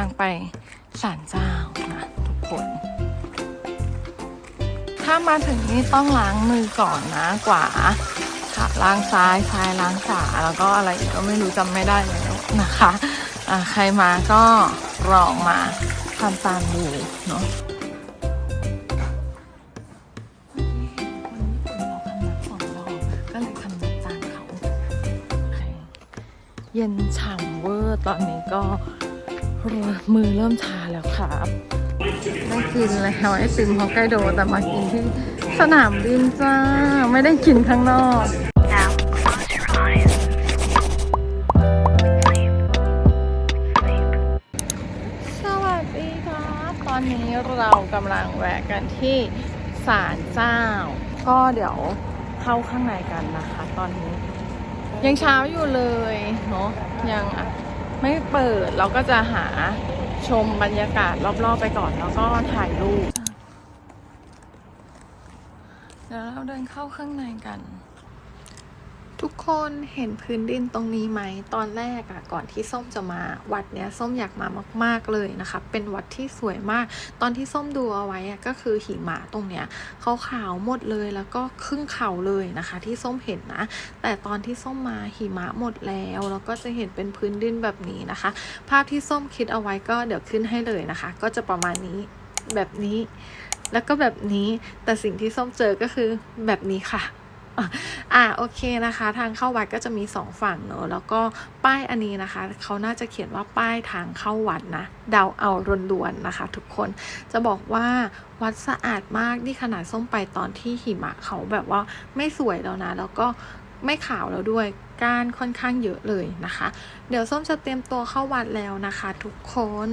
างไปศาลเจ้านะทุกคน ถ้ามาถึงนี่ต้องล้างมือก่อนนะกว่าขาล้างซ้ายซ้ายล้างขวาแล้วก็อะไรอีกก็ไม่รู้จำไม่ได้แล้วนะคะะใครมาก็ลองมาทำตามดูเนาะก็เลยทำนัดจานเขาเย็นฉ่ำเวอร์ตอนนี้ก็ มือเริ่มชาแล้วครับได้กินแล้วไอติมฮอกไกโดแต่มากินที่สนามบินจ้า ไม่ได้กินข้างนอกสวัสดีครับตอนนี้เรากำลังแวะกันที่ศาลเจ้า ก็เดี๋ยวเข้าข้างในกันนะคะ ตอนนี้ ยังเช้าอยู่เลยเนาะยังอะ ไม่เปิดเราก็จะหาชมบรรยากาศรอบๆไปก่อนแล้วก็ถ่ายรูปเดี๋ยวเราเดินเข้าข้างในกัน ทุกคนเห็นพื้นดินตรงนี้ไหมตอนแรกอะก่อนที่ส้มจะมาวัดเนี้ยส้มอยากมามาก ๆเลยนะคะ เป็นวัดที่สวยมาก ตอนที่ส้มดูเอาไว้อะก็คือหิมะตรงเนี้ยเขาขาวๆหมดเลยแล้วก็ครึ่งเขาเลยนะคะ ที่ส้มเห็นนะ แต่ตอนที่ส้มมาหิมะหมดแล้วแล้วก็จะเห็นเป็นพื้นดินแบบนี้นะคะ ภาพที่ส้มคิดเอาไว้ก็เดี๋ยวขึ้นให้เลยนะคะ ก็จะประมาณนี้แบบนี้ แล้วก็แบบนี้แต่สิ่งที่ส้มเจอก็คือแบบนี้ค่ะ อ่าโอเคนะคะ ทางเข้าวัดก็จะมีสองฝั่งเนอะแล้วก็ป้ายอันนี้นะคะเขาน่าจะเขียนว่าป้ายทางเข้าวัดนะเดาเอารวนๆนะคะ ทุกคนจะบอกว่าวัดสะอาดมากนี่ขนาดส้มไปตอนที่หิมะเขาแบบว่าไม่สวยแล้วนะ แล้วก็ไม่ขาวแล้วด้วยก้านค่อนข้างเยอะเลยนะคะ เดี๋ยวส้มจะเตรียมตัวเข้าวัดแล้วนะคะ ทุกคน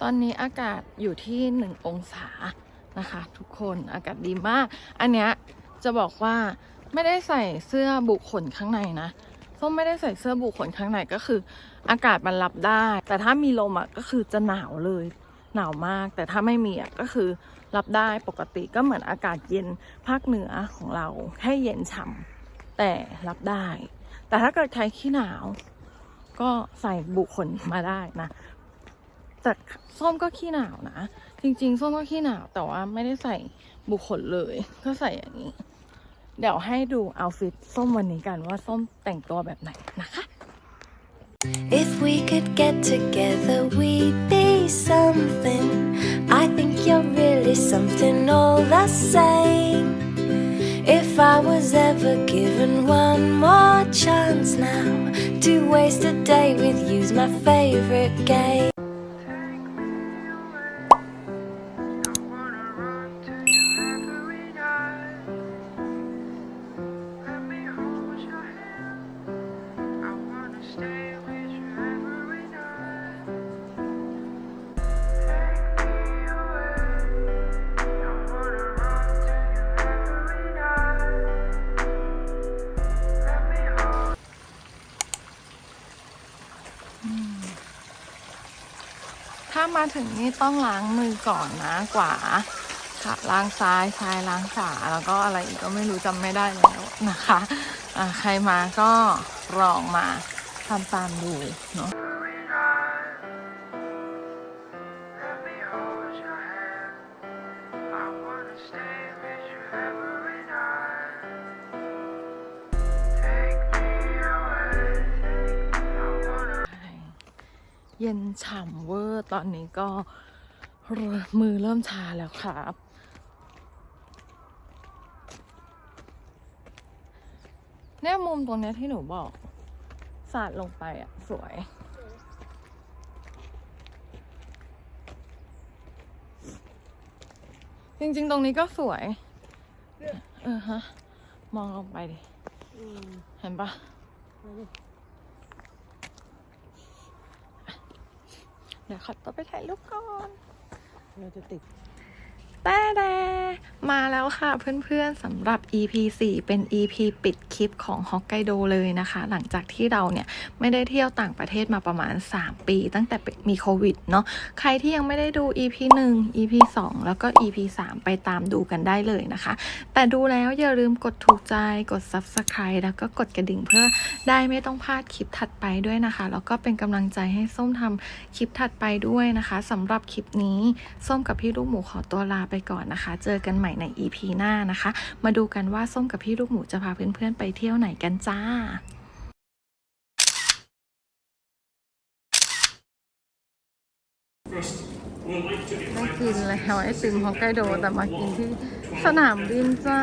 ตอนนี้อากาศอยู่ที่หนึ่งองศานะคะ ทุกคนอากาศดีมาก อันเนี้ยจะบอกว่า ไม่ได้ใส่เสื้อบุขนข้างในนะส้มไม่ได้ใส่เสื้อบุขนข้างในก็คือ อากาศมันรับได้ แต่ถ้ามีลมอะก็คือจะหนาวเลย หนาวมาก แต่ถ้าไม่มีอะก็คือรับได้ปกติก็เหมือนอากาศเย็นภาคเหนือของเราแค่เย็นฉ่ำแต่รับได้ แต่ถ้าเกิดใครขี้หนาว ก็ใส่บุขนมาได้นะแต่ส้มก็ขี้หนาวนะ จริง ๆ ส้มก็ขี้หนาวแต่ว่าไม่ได้ใส่บุขนเลย ก็ใส่อย่างนี้ เดี๋ยวให้ดูเอาฟิตส้มวันนี้กันว่าส้มแต่งตัวแบบไหนนะคะ If we could get together, we'd be something. I think you're really something all the same. If I was ever given one more chance now to waste a day with you's my favorite game. ถ้ามาถึงนี่ต้องล้างมือก่อนนะกว่าค่ะล้างซ้ายซ้ายล้างขวาแล้วก็อะไรอีกก็ไม่รู้จำไม่ได้แล้วนะคะะใครมาก็ลองมาทำตามดูเนาะ ย็นฉ่ำเวอร์ ตอนนี้ก็มือเริ่มชาแล้วครับ เนี่ยมุมตรงเนี้ยที่หนูบอกสาดลงไปอะ สวยจริงๆ ตรงนี้ก็สวย เออฮะ มองลงไปดิ เห็นปะ เดี๋ยวขอตัวไปถ่ายรูปก่อน เราจะติด แต่แดมาแล้วค่ะเพื่อนๆสำหรับ EP 4 เป็น EP ปิดคลิปของฮอกไกโดเลยนะคะ หลังจากที่เราเนี่ยไม่ได้เที่ยวต่างประเทศมาประมาณ 3 ปี ตั้งแต่มีโควิดเนาะใครที่ยังไม่ได้ดู EP 1 EP 2 แล้วก็ EP 3 ไปตามดูกันได้เลยนะคะ แต่ดูแล้วอย่าลืมกดถูกใจกด Subscribe แล้วก็กดกระดิ่งเพื่อได้ไม่ต้องพลาดคลิปถัดไปด้วยนะคะ แล้วก็เป็นกำลังใจให้ส้มทำคลิปถัดไปด้วยนะคะสำหรับคลิปนี้ส้มกับพี่ลูกหมูขอตัวลาไปก่อนนะคะ เจอกันใหม่ใน EP หน้านะคะ มาดูกันว่าส้มกับพี่ลูกหมูจะพาเพื่อนๆไปเที่ยวไหนกันจ้าไม่กินแล้วไอติมฮอกไกโดแต่มากินที่สนามบินจ้า